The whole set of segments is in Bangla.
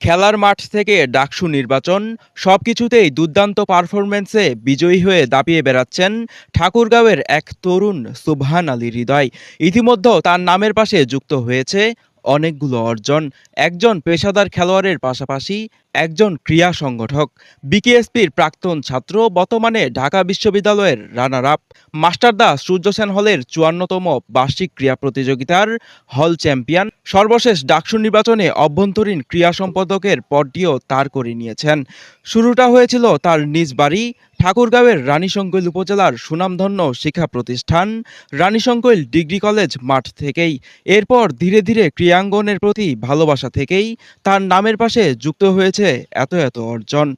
খেলার মাঠ থেকে ডাকসু নির্বাচন সব কিছুতেই দুর্দান্ত পারফরমেন্সে বিজয়ী হয়ে দাপিয়ে বেড়াচ্ছেন ঠাকুরগাঁওয়ের এক তরুণ সুবহান আলী হৃদয়। ইতিমধ্যে তার নামের পাশে যুক্ত হয়েছে অনেকগুলো অর্জন, একজন পেশাদার খেলোয়াড়ের পাশাপাশি একজন ক্রীড়া সংগঠক। বিকেএসপির প্রাক্তন ছাত্র, বর্তমানে ঢাকা বিশ্ববিদ্যালয়ের রানার আপ মাস্টারদা সূর্য সেন হলের চুয়ান্নতম বার্ষিক ক্রীড়া প্রতিযোগিতার হল চ্যাম্পিয়ন। সর্বশেষ ডাকসু নির্বাচনে অভ্যন্তরীণ ক্রীড়া সম্পাদকের পদটিও তার করে নিয়েছেন। শুরুটা হয়েছিল তার নিজ বাড়ি, ঠাকুরগাঁওয়ের রানীশঙ্কৈল উপজেলার সুনামধন্য শিক্ষা প্রতিষ্ঠান, রানীশঙ্কৈল ডিগ্রি কলেজ মাঠ থেকেই। এরপর ধীরে ধীরে ক্রীড়াঙ্গনের প্রতি ভালোবাসা থেকেই তার নামের পাশে যুক্ত হয়েছে এত এত অর্জন।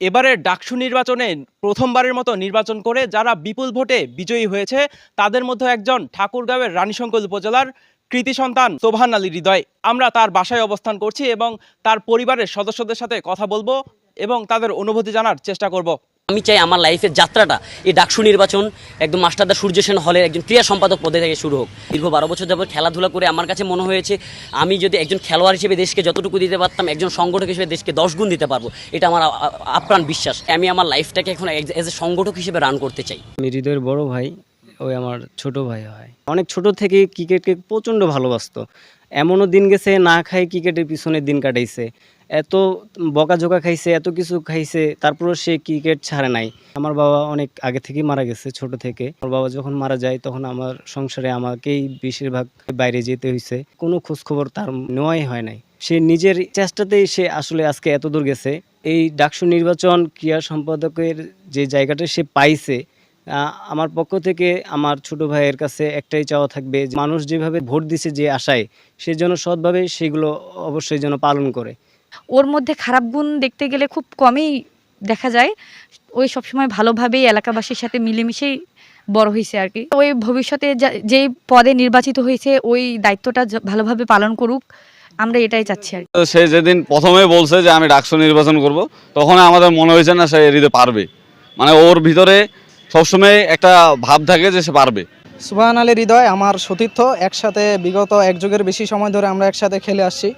এবারের ডাকসু নির্বাচনে প্রথমবারের মতো নির্বাচন করে যারা বিপুল ভোটে বিজয়ী হয়েছে, তাদের মধ্যে একজন ঠাকুরগাঁওয়ের রানীশঙ্কল উপজেলার কৃতি সন্তান সোভান আলী হৃদয়। আমরা তার বাসায় অবস্থান করছি এবং তার পরিবারের সদস্যদের সাথে কথা বলব এবং তাদের অনুভূতি জানার চেষ্টা করব। আমি চাই আমার লাইফের যাত্রাটা এই ডাকসু নির্বাচন, একদম মাস্টারদা সূর্য সেন হলের একজন ক্রীড়া সম্পাদক পদে থেকে শুরু হোক। দীর্ঘ বারো বছর যাবত খেলাধুলা করে আমার কাছে মনে হয়েছে, আমি যদি একজন খেলোয়াড় হিসেবে দেশকে যতটুকু দিতে পারতাম, একজন সংগঠক হিসেবে দেশকে দশ গুণ দিতে পারব, এটা আমার আপ্রাণ বিশ্বাস। আমি আমার লাইফটাকে এখন এজ এ সংগঠক হিসেবে রান করতে চাই। আমি হৃদয়ের বড় ভাই, ওই আমার ছোট ভাই হয়। অনেক ছোট থেকে ক্রিকেটকে প্রচণ্ড ভালোবাসতো। এমনও দিন গেছে, না খাই ক্রিকেটের পিছনে দিন কাটাইছে। এত বকাঝোকা খাইছে, এত কিছু খাইছে, তারপরও সে ক্রিকেট ছাড়ে নাই। আমার বাবা অনেক আগে থেকেই মারা গেছে, ছোট থেকে। আমার বাবা যখন মারা যায়, তখন আমার সংসারে আমাকেই বেশিরভাগ বাইরে যেতে হয়েছে কোনো খোঁজখবর তার নেওয়াই হয় নাই। সে নিজের চেষ্টাতেই সে আসলে আজকে এত দূর গেছে। এই ডাকসু নির্বাচন ক্রীড়া সম্পাদকের যে জায়গাটা সে পাইছে আমার পক্ষ থেকে আমার ছোট ভাইয়ের কাছে একটাই চাওয়া থাকবে মানুষ যেভাবে ভোট দিছে যে আশায়, সে যেন সৎভাবে সেগুলো অবশ্যই যেন পালন করে। ওর মধ্যে খারাপ গুণ দেখতে গেলে খুব কমই দেখা যায়। ওই সবসময় ভালোভাবেই এলাকাবাসীর সাথে মিলেমিশেই বড় হয়েছে আর কি। ওই ভবিষ্যতে যা- যেই পদে নির্বাচিত হয়েছে ওই দায়িত্বটা ভালোভাবে পালন করুক আমরা এটাই চাচ্ছি আর সে যেদিন প্রথমে বলছে যে আমি ডাকসু নির্বাচন করব তখন আমাদের মনে হয়েছে না সে এরিতে পারবে। মানে ওর ভিতরে সবসময় একটা ভাব থাকে যে সে পারবে। সুবহান আলী হৃদয় আমার সতীর্থ। একসাথে বিগত এক যুগের বেশি সময় ধরে আমরা একসাথে খেলে আসছি।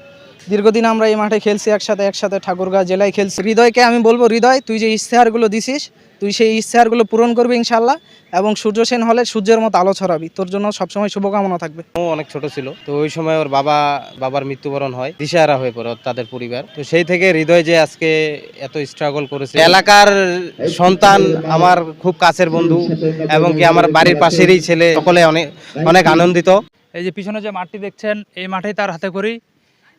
দীর্ঘদিন আমরা এই মাঠে খেলছি একসাথে একসাথে ঠাকুরগাঁ জেলায় খেলছি। হৃদয়কে আমি বলব হৃদয় তুই যে ইশতেহারগুলো দিছিস তুই সেই ইশতেহারগুলো পূরণ করবি ইনশাল্লাহ এবং সূর্য সেন হলে সূর্যের মতো আলো ছড়াবি। তোর জন্য সবসময় শুভকামনা থাকবে। ও অনেক ছোট ছিল তো ওই সময় ওর বাবা বাবার মৃত্যুবরণ হয় দিশেহারা হয়ে পড়ে তাদের পরিবার। তো সেই থেকে হৃদয় যে আজকে এত স্ট্রাগল করেছে এলাকার সন্তান আমার খুব কাছের বন্ধু এবং কি আমার বাড়ির পাশেরই ছেলে সকলে অনেক অনেক আনন্দিত। এই যে পিছনে যে মাঠটি দেখছেন এই মাঠেই তার হাতে করি।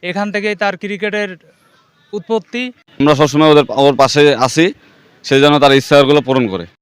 এখান থেকেই তার ক্রিকেটের উৎপত্তি। আমরা সবসময় ওদের, ওর পাশে আসি সেই জন্য তার ইচ্ছাগুলো পূরণ করে।